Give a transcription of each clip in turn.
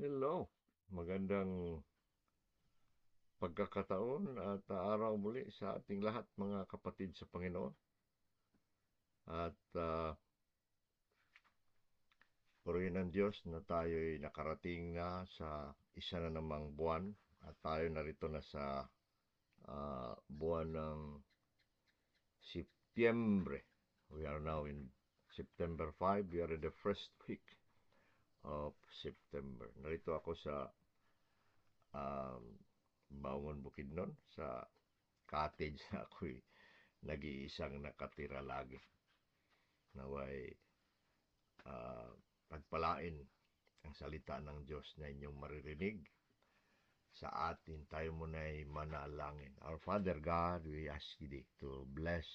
Hello, magandang pagkakataon at araw muli sa ating lahat mga kapatid sa Panginoon. At uh, purihin ng Diyos na tayo'y nakarating na sa isa na namang buwan at tayo narito na sa uh, buwan ng Setyembre. We are now in September 5. We are in the first week of September. Narito ako sa um, Baungon Bukidnon sa cottage na ako'y nag-iisang nakatira lagi. Naway uh, pagpalain ang salita ng Diyos na inyong maririnig sa atin tayo muna'y manalangin. Our Father God, we ask thee to bless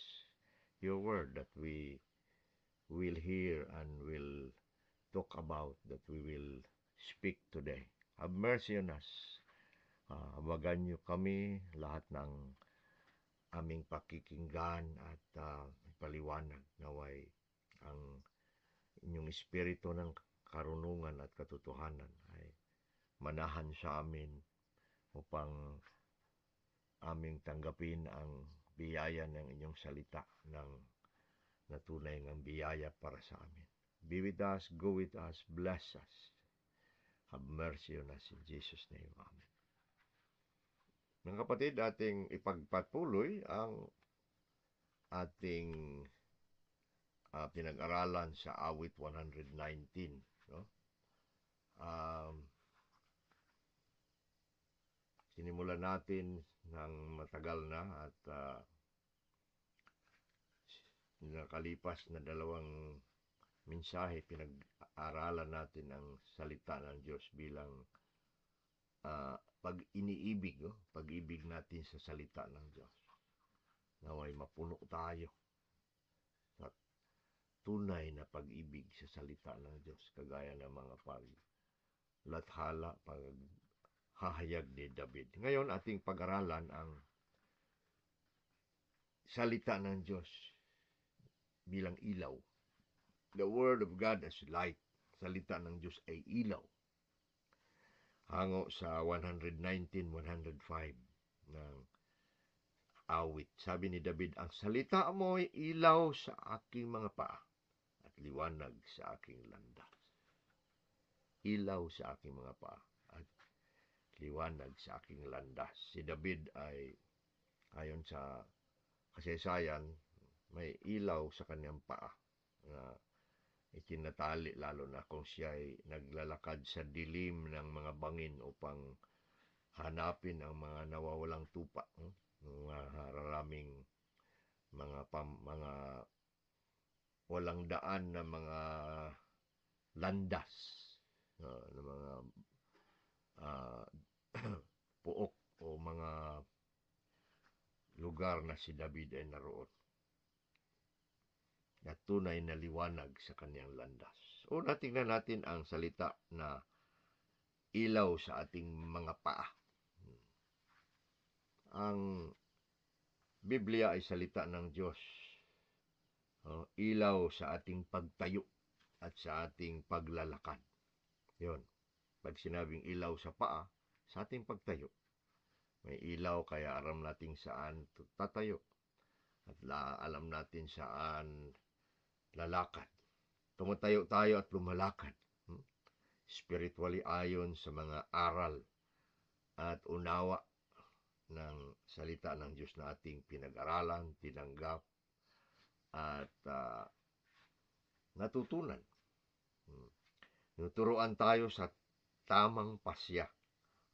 your word that we will hear and will talk about that we will speak today. Have mercy on us. Uh, habagan nyo kami lahat ng aming pakikinggan at uh, paliwanag naway ang inyong espiritu ng karunungan at katotohanan ay manahan sa amin upang aming tanggapin ang biyaya ng inyong salita ng natunay ng biyaya para sa amin. Be with us, go with us, bless us. Have mercy on us in Jesus' name. Amen. Mga kapatid, ating ipagpatuloy ang ating uh, pinag-aralan sa awit 119. No? Um, sinimulan natin ng matagal na at uh, nakalipas na dalawang mensahe, pinag-aralan natin ang salita ng Diyos bilang uh, pag-iniibig, oh, pag-ibig natin sa salita ng Diyos. Naway mapuno tayo sa tunay na pag-ibig sa salita ng Diyos, kagaya ng mga pag lathala, pag hahayag ni David. Ngayon, ating pag-aralan ang salita ng Diyos bilang ilaw The Word of God as light. Salita ng Diyos ay ilaw. Hango sa 119-105 ng awit. Sabi ni David, ang salita mo ay ilaw sa aking mga paa at liwanag sa aking landas. Ilaw sa aking mga paa at liwanag sa aking landas. Si David ay ayon sa kasaysayan may ilaw sa kanyang paa na itinatali lalo na kung siya ay naglalakad sa dilim ng mga bangin upang hanapin ang mga nawawalang tupa, hmm? mga hararaming mga pam, mga walang daan na mga landas uh, na mga uh, puok o mga lugar na si David ay naroon na tunay na liwanag sa kanyang landas. O natingnan natin ang salita na ilaw sa ating mga paa. Ang Biblia ay salita ng Diyos. O, ilaw sa ating pagtayo at sa ating paglalakad. Yon. Pag sinabing ilaw sa paa, sa ating pagtayo. May ilaw kaya alam natin saan tatayo. At la, alam natin saan lalakad. Tumatayo tayo at lumalakad. Hmm? Spiritually ayon sa mga aral at unawa ng salita ng Diyos na ating pinag-aralan, tinanggap, at uh, natutunan. Hmm. Nuturuan tayo sa tamang pasya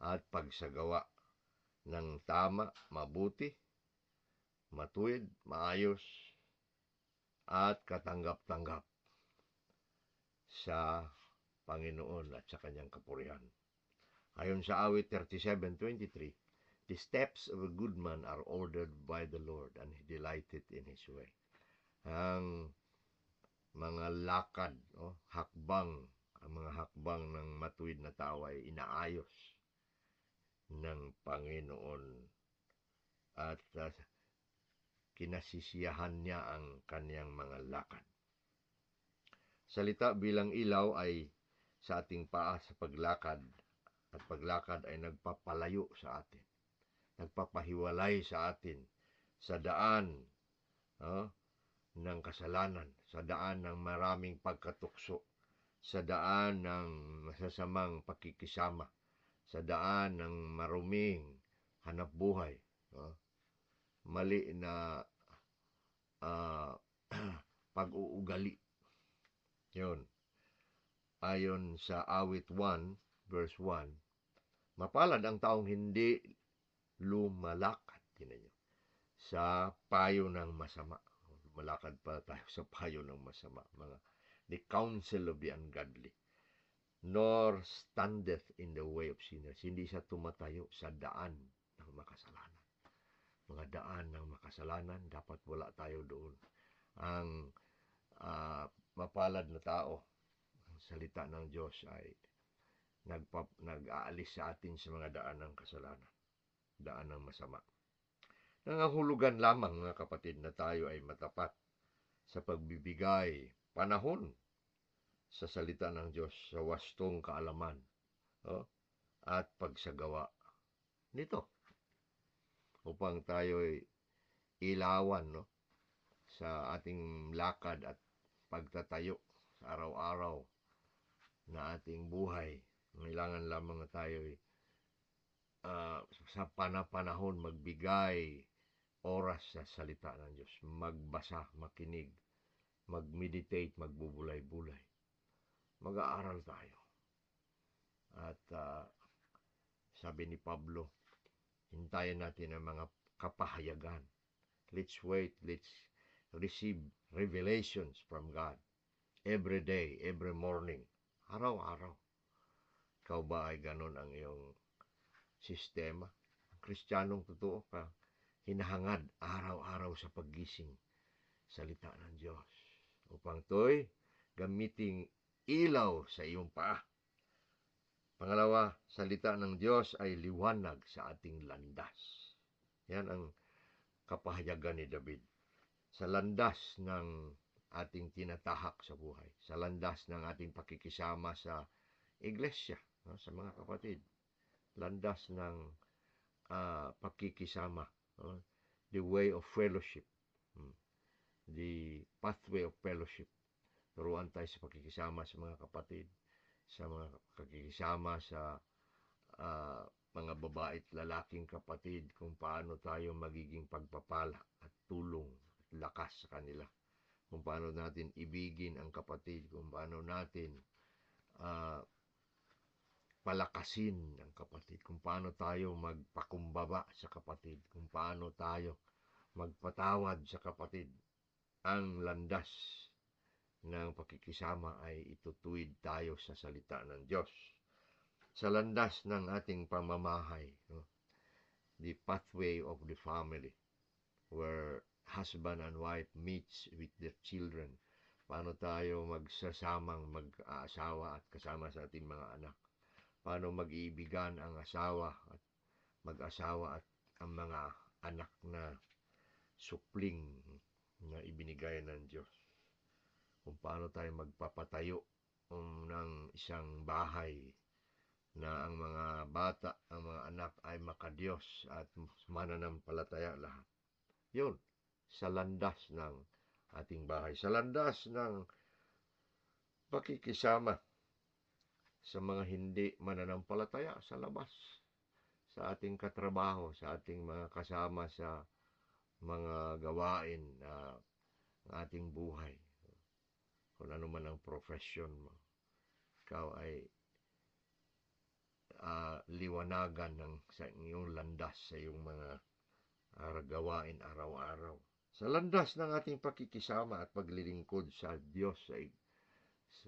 at pagsagawa ng tama, mabuti, matuwid, maayos, at katanggap-tanggap sa Panginoon at sa kanyang kapurihan. Ayon sa awit 37.23, The steps of a good man are ordered by the Lord and he delighted in his way. Ang mga lakad, oh, hakbang, ang mga hakbang ng matuwid na tao ay inaayos ng Panginoon at uh, kinasisiyahan niya ang kanyang mga lakad. Salita bilang ilaw ay sa ating paa sa paglakad at paglakad ay nagpapalayo sa atin. Nagpapahiwalay sa atin sa daan oh, ng kasalanan, sa daan ng maraming pagkatukso, sa daan ng masasamang pakikisama, sa daan ng maruming hanap buhay. Oh, mali na uh, pag-uugali. Yun. Ayon sa awit 1, verse 1, mapalad ang taong hindi lumalakad, tinan sa payo ng masama. Lumalakad pa tayo sa payo ng masama. Mga, the counsel of the ungodly. Nor standeth in the way of sinners. Hindi siya tumatayo sa daan ng makasalanan. Mga daan ng makasalanan, dapat wala tayo doon. Ang uh, mapalad na tao, ang salita ng Diyos ay nagpa, nag-aalis sa atin sa mga daan ng kasalanan, daan ng masama. Nangahulugan lamang mga kapatid na tayo ay matapat sa pagbibigay panahon sa salita ng Diyos sa wastong kaalaman oh, at pagsagawa nito upang tayo ay ilawan no, sa ating lakad at pagtatayo sa araw-araw na ating buhay kailangan lamang na tayo uh, sa panapanahon magbigay oras sa salita ng Diyos. Magbasa, makinig, mag-meditate, magbubulay-bulay. Mag-aaral tayo. At uh, sabi ni Pablo, hintayin natin ang mga kapahayagan. Let's wait, let's receive revelations from God every day, every morning, araw-araw. Ikaw ba ay ganon ang iyong sistema? Kristyanong totoo ka, hinahangad araw-araw sa paggising salita ng Diyos. Upang to'y gamiting ilaw sa iyong paa. Pangalawa, salita ng Diyos ay liwanag sa ating landas. Yan ang kapahayagan ni David. Sa landas ng ating tinatahak sa buhay. Sa landas ng ating pakikisama sa iglesia no, sa mga kapatid. Landas ng uh, pakikisama, no, the way of fellowship, hmm, the pathway of fellowship. Turuan tayo sa pakikisama sa mga kapatid, sa mga pakikisama sa uh, mga babae at lalaking kapatid kung paano tayo magiging pagpapala at tulong at lakas sa kanila. Kung paano natin ibigin ang kapatid, kung paano natin uh, palakasin ng kapatid, kung paano tayo magpakumbaba sa kapatid, kung paano tayo magpatawad sa kapatid. Ang landas ng pakikisama ay itutuwid tayo sa salita ng Diyos. Sa landas ng ating pamamahay, no? the pathway of the family, where husband and wife meets with their children, paano tayo magsasamang mag-aasawa at kasama sa ating mga anak paano mag-iibigan ang asawa at mag-asawa at ang mga anak na supling na ibinigay ng Diyos. Kung paano tayo magpapatayo um, ng isang bahay na ang mga bata, ang mga anak ay makadiyos at mananampalataya lahat. Yun, sa landas ng ating bahay. Sa landas ng pakikisama sa mga hindi mananampalataya sa labas, sa ating katrabaho, sa ating mga kasama sa mga gawain na uh, ating buhay. Kung ano man ang profession mo, ikaw ay uh, liwanagan ng sa iyong landas sa iyong mga uh, araw-araw. Sa landas ng ating pakikisama at paglilingkod sa Diyos ay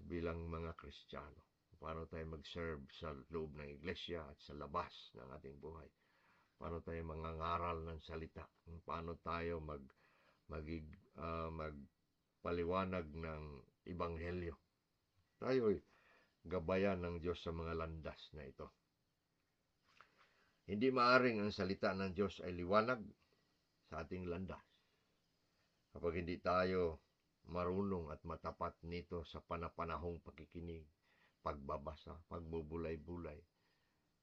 bilang mga Kristiyano paano tayo mag-serve sa loob ng iglesia at sa labas ng ating buhay. Paano tayo mangangaral ng salita, paano tayo mag magig uh, magpaliwanag ng ebanghelyo. Tayo ay gabayan ng Diyos sa mga landas na ito. Hindi maaring ang salita ng Diyos ay liwanag sa ating landas. Kapag hindi tayo marunong at matapat nito sa panapanahong pakikinig, pagbabasa, pagbubulay-bulay.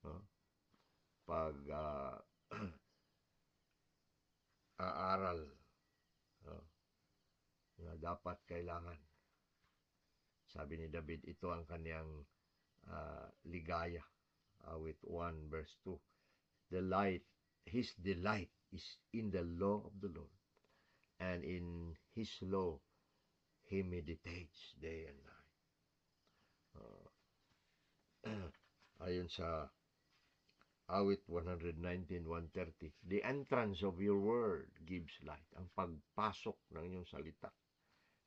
no? pag ah, aaral no? na dapat kailangan sabi ni David ito ang kaniyang ah, ligaya awit 1 verse 2 delight his delight is in the law of the Lord and in his law he meditates day and night. Ah, ayon sa awit 119 130 the entrance of your word gives light. Ang pagpasok ng iyong salita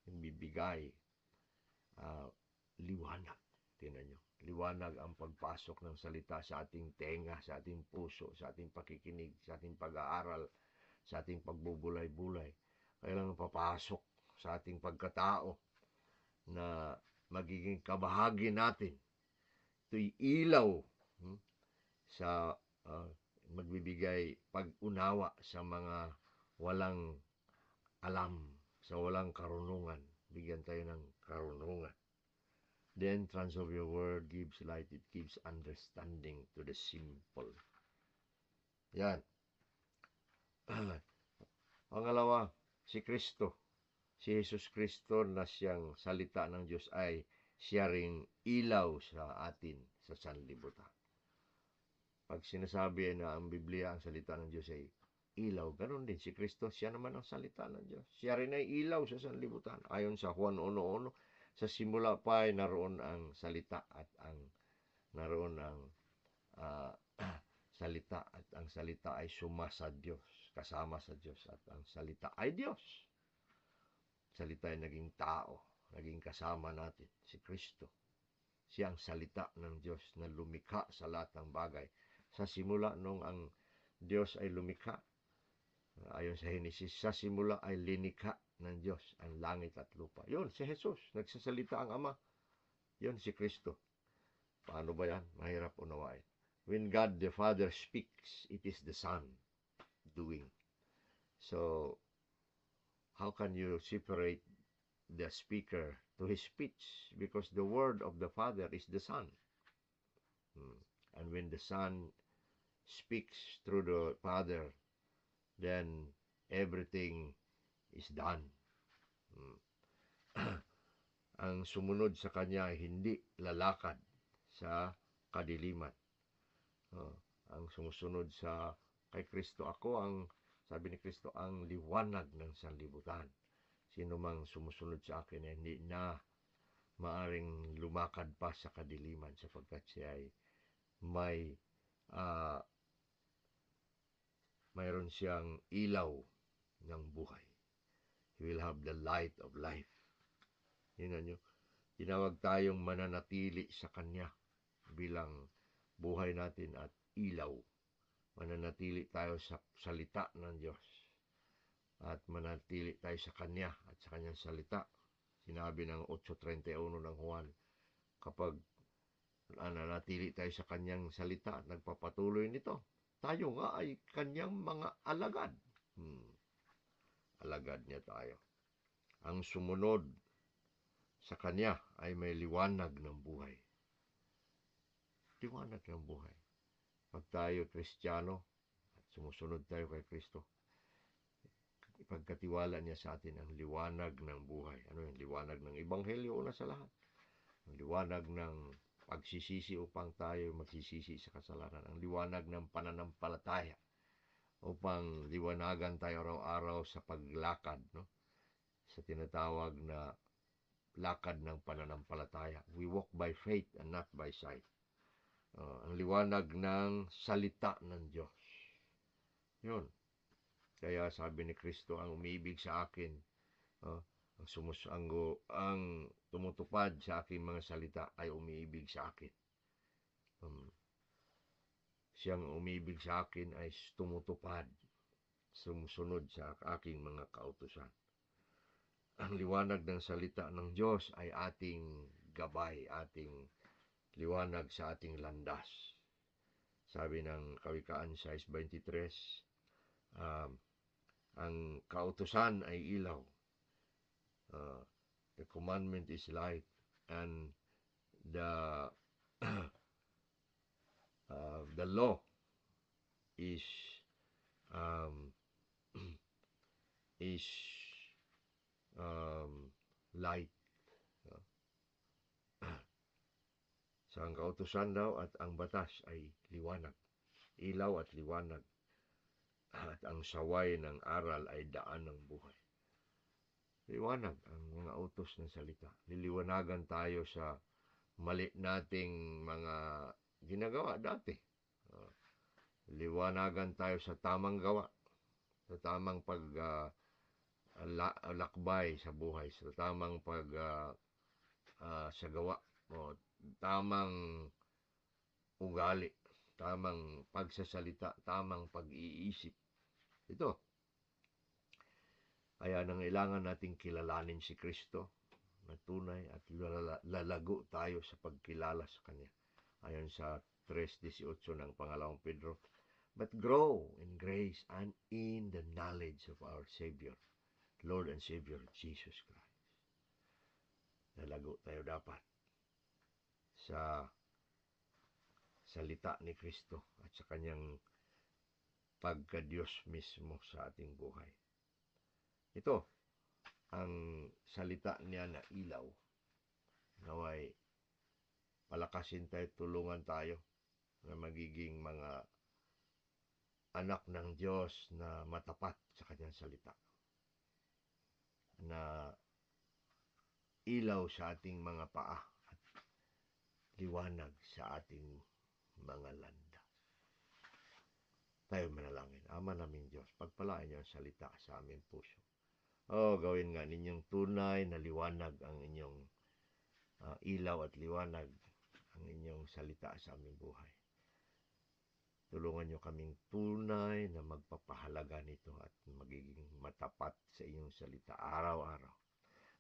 yung bibigay ah, liwanag. Tinan nyo. Liwanag ang pagpasok ng salita sa ating tenga sa ating puso sa ating pakikinig sa ating pag-aaral sa ating pagbubulay-bulay. Kailangan papasok sa ating pagkatao na magiging kabahagi natin. Ito'y ilaw hmm, sa ah, magbibigay pag-unawa sa mga walang alam, sa walang karunungan. Bigyan tayo ng karunungan. The entrance of your word gives light, it gives understanding to the simple. Yan. Pangalawa, si Kristo. Si Jesus Kristo na siyang salita ng Diyos ay siya ring ilaw sa atin sa sanlibutan. Pag sinasabi na ang Biblia ang salita ng Diyos ay ilaw, ganun din si Kristo, siya naman ang salita ng Diyos. Siya rin ay ilaw sa sanlibutan. Ayon sa Juan 1.1, sa simula pa ay naroon ang salita at ang naroon ang ah, salita at ang salita ay suma sa Diyos, kasama sa Diyos at ang salita ay Diyos. Salita ay naging tao, naging kasama natin, si Kristo. Siya ang salita ng Diyos na lumikha sa lahat ng bagay. Sa simula nung ang Diyos ay lumikha, ayon sa Henesis, sa simula ay linikha ng Diyos ang langit at lupa. Yun, si Jesus, nagsasalita ang Ama. Yun, si Kristo. Paano ba yan? Mahirap unawain. When God the Father speaks, it is the Son doing. So, how can you separate the speaker to his speech? Because the word of the Father is the Son. Hmm. And when the Son speaks through the Father, then everything is done. Hmm. Ang sumunod sa kanya hindi lalakad sa kadiliman. Oh, ang sumusunod sa kay Kristo ako ang sabi ni Kristo ang liwanag ng sanlibutan. Sino mang sumusunod sa akin ay hindi na maaring lumakad pa sa kadiliman sapagkat siya ay may ah, mayroon siyang ilaw ng buhay. He will have the light of life. Yun nyo. Tinawag tayong mananatili sa Kanya bilang buhay natin at ilaw. Mananatili tayo sa salita ng Diyos. At manatili tayo sa Kanya at sa Kanyang salita. Sinabi ng 8.31 ng Juan, kapag nanatili tayo sa Kanyang salita at nagpapatuloy nito, tayo nga ay Kanyang mga alagad. Hmm. Alagad niya tayo. Ang sumunod sa Kanya ay may liwanag ng buhay. Liwanag ng buhay. Pag tayo Kristiyano at sumusunod tayo kay Kristo, ipagkatiwala niya sa atin ang liwanag ng buhay. Ano yung liwanag ng Ebanghelyo una sa lahat? Ang liwanag ng pagsisisi upang tayo magsisisi sa kasalanan. Ang liwanag ng pananampalataya upang liwanagan tayo araw-araw sa paglakad, no? Sa tinatawag na lakad ng pananampalataya. We walk by faith and not by sight. Uh, ang liwanag ng salita ng Diyos. Yun. Kaya sabi ni Kristo, ang umiibig sa akin, uh, ang sumus ang, ang tumutupad sa aking mga salita ay umiibig sa akin. Um, siyang umibig sa akin ay tumutupad, sumusunod sa aking mga kautusan. Ang liwanag ng salita ng Diyos ay ating gabay, ating liwanag sa ating landas. Sabi ng Kawikaan 6.23, um, ang kautusan ay ilaw. Uh, the commandment is light and the uh, the law is um, is um, light. No? sa ang kautusan daw at ang batas ay liwanag. Ilaw at liwanag. At ang saway ng aral ay daan ng buhay. Liwanag ang mga utos ng salita. Liliwanagan tayo sa mali nating mga ginagawa dati. Uh, liwanagan tayo sa tamang gawa, sa tamang pag uh, sa buhay, sa tamang pag uh, uh, sa gawa, o tamang ugali, tamang pagsasalita, tamang pag-iisip. Ito. Kaya nangailangan nating kilalanin si Kristo na tunay at lalago tayo sa pagkilala sa Kanya. Ayon sa 3.18 ng pangalawang Pedro. But grow in grace and in the knowledge of our Savior, Lord and Savior Jesus Christ. Lalago tayo dapat sa salita ni Kristo at sa kanyang pagka-Diyos mismo sa ating buhay. Ito, ang salita niya na ilaw, naway palakasin tayo, tulungan tayo na magiging mga anak ng Diyos na matapat sa kanyang salita. Na ilaw sa ating mga paa at liwanag sa ating mga landa. Tayo manalangin. Ama namin Diyos, pagpalain niyo ang salita sa aming puso. O, oh, gawin nga ninyong tunay na liwanag ang inyong uh, ilaw at liwanag ang inyong salita sa aming buhay. Tulungan niyo kaming tunay na magpapahalaga nito at magiging matapat sa inyong salita araw-araw.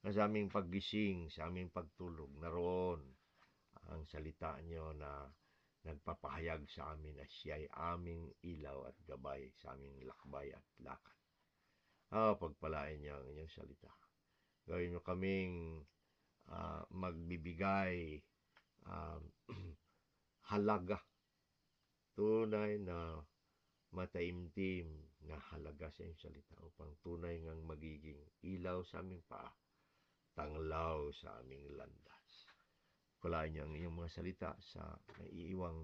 Na sa aming paggising, sa aming pagtulog, naroon ang salita niyo na nagpapahayag sa amin na siya ay aming ilaw at gabay sa aming lakbay at lakad. Ah, pagpalain niyo ang inyong salita. Gawin niyo kaming uh, magbibigay um, halaga, tunay na mataimtim na halaga sa iyong salita upang tunay ngang magiging ilaw sa aming paa, tanglaw sa aming landas. Kulayan niyo ang iyong mga salita sa naiiwang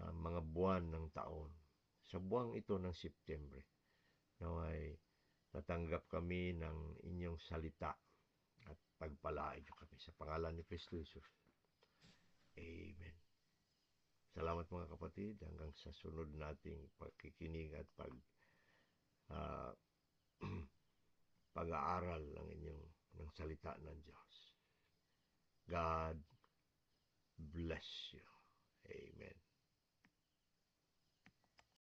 uh, mga buwan ng taon. Sa buwang ito ng September, naway natanggap kami ng inyong salita at pagpalain niyo kami sa pangalan ni Kristo Jesus. Amen. Salamat mga kapatid hanggang sa sunod nating pagkikinig at pag uh, pag-aaral ng inyong ng salita ng Diyos. God bless you. Amen.